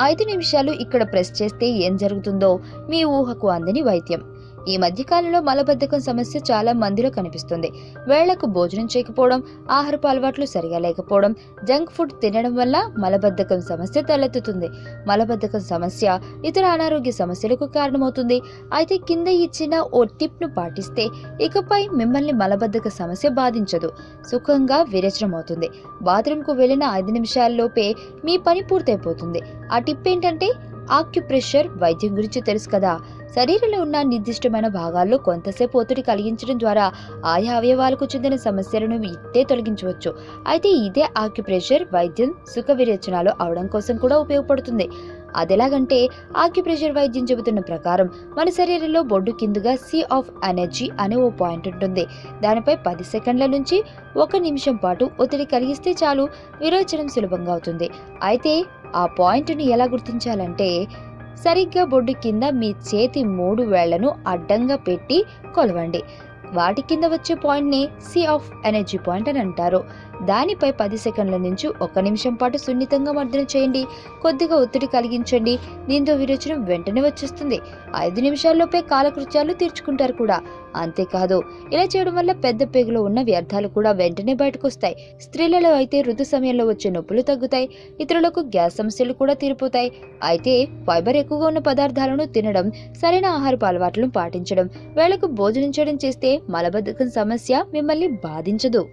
ఐదు నిమిషాలు ఇక్కడ ప్రెస్ చేస్తే ఏం జరుగుతుందో మీ ఊహకు అందని వైద్యం. ఈ మధ్యకాలంలో మలబద్ధకం సమస్య చాలా మందిలో కనిపిస్తుంది. వేళ్ళకు భోజనం చేయకపోవడం ఆహారపు అలవాట్లు సరిగా లేకపోవడం జంక్ ఫుడ్ తినడం వల్ల మలబద్ధకం సమస్య తలెత్తుతుంది. మలబద్ధకం సమస్య ఇతర అనారోగ్య సమస్యలకు కారణమవుతుంది. అయితే కింద ఇచ్చిన ఓ టిప్ను పాటిస్తే ఇకపై మిమ్మల్ని మలబద్ధక సమస్య బాధించదు. సుఖంగా విరచనం అవుతుంది బాత్రూంకు వెళ్ళిన ఐదు నిమిషాల్లోపే మీ పని పూర్తయిపోతుంది. ఆ టిప్ ఏంటంటే ఆక్యుప్రెషర్ వైద్యం గురించి తెలుసు కదా. శరీరంలో ఉన్న నిర్దిష్టమైన భాగాల్లో కొంతసేపు ఒత్తిడి కలిగించడం ద్వారా ఆయా అవయవాలకు చెందిన సమస్యలను ఇట్టే తొలగించవచ్చు. అయితే ఇదే ఆక్యుప్రెషర్ వైద్యం సుఖ విరేచనాలు అవడం కోసం కూడా ఉపయోగపడుతుంది. అదెలాగంటే ఆక్యుప్రెషర్ వైద్యం చెబుతున్న ప్రకారం మన శరీరంలో బొడ్డు కిందుగా సీ ఆఫ్ ఎనర్జీ అనే ఓ పాయింట్ ఉంటుంది. దానిపై పది సెకండ్ల నుంచి ఒక నిమిషం పాటు ఒత్తిడి కలిగిస్తే చాలు విరోచనం సులభంగా అవుతుంది. అయితే ఆ పాయింట్ని ఎలా గుర్తించాలంటే సరిగ్గా బొడ్డు కింద మీ చేతి మూడు వేళ్ళను అడ్డంగా పెట్టి కొలవండి. వాటి కింద వచ్చే పాయింట్ని సి ఆఫ్ ఎనర్జీ పాయింట్ అని అంటారు. దానిపై పది సెకండ్ల నుంచి ఒక నిమిషం పాటు సున్నితంగా మర్దన చేయండి. కొద్దిగా ఒత్తిడి కలిగించండి. దీంతో విరోచనం వెంటనే వచ్చేస్తుంది. ఐదు నిమిషాల్లోపే కాలకృత్యాలు తీర్చుకుంటారు కూడా. అంతేకాదు ఇలా చేయడం వల్ల పెద్ద పేగులో ఉన్న వ్యర్థాలు కూడా వెంటనే బయటకు వస్తాయి స్త్రీలలో అయితే ఋతు సమయంలో వచ్చే నొప్పులు తగ్గుతాయి. ఇతరులకు గ్యాస్ సమస్యలు కూడా తీరిపోతాయి. అయితే ఫైబర్ ఎక్కువగా ఉన్న పదార్థాలను తినడం సరైన ఆహారపు అలవాట్లను పాటించడం వేళకు భోజనం చేయడం చేస్తే మలబద్ధకం సమస్య మిమ్మల్ని బాధించదు.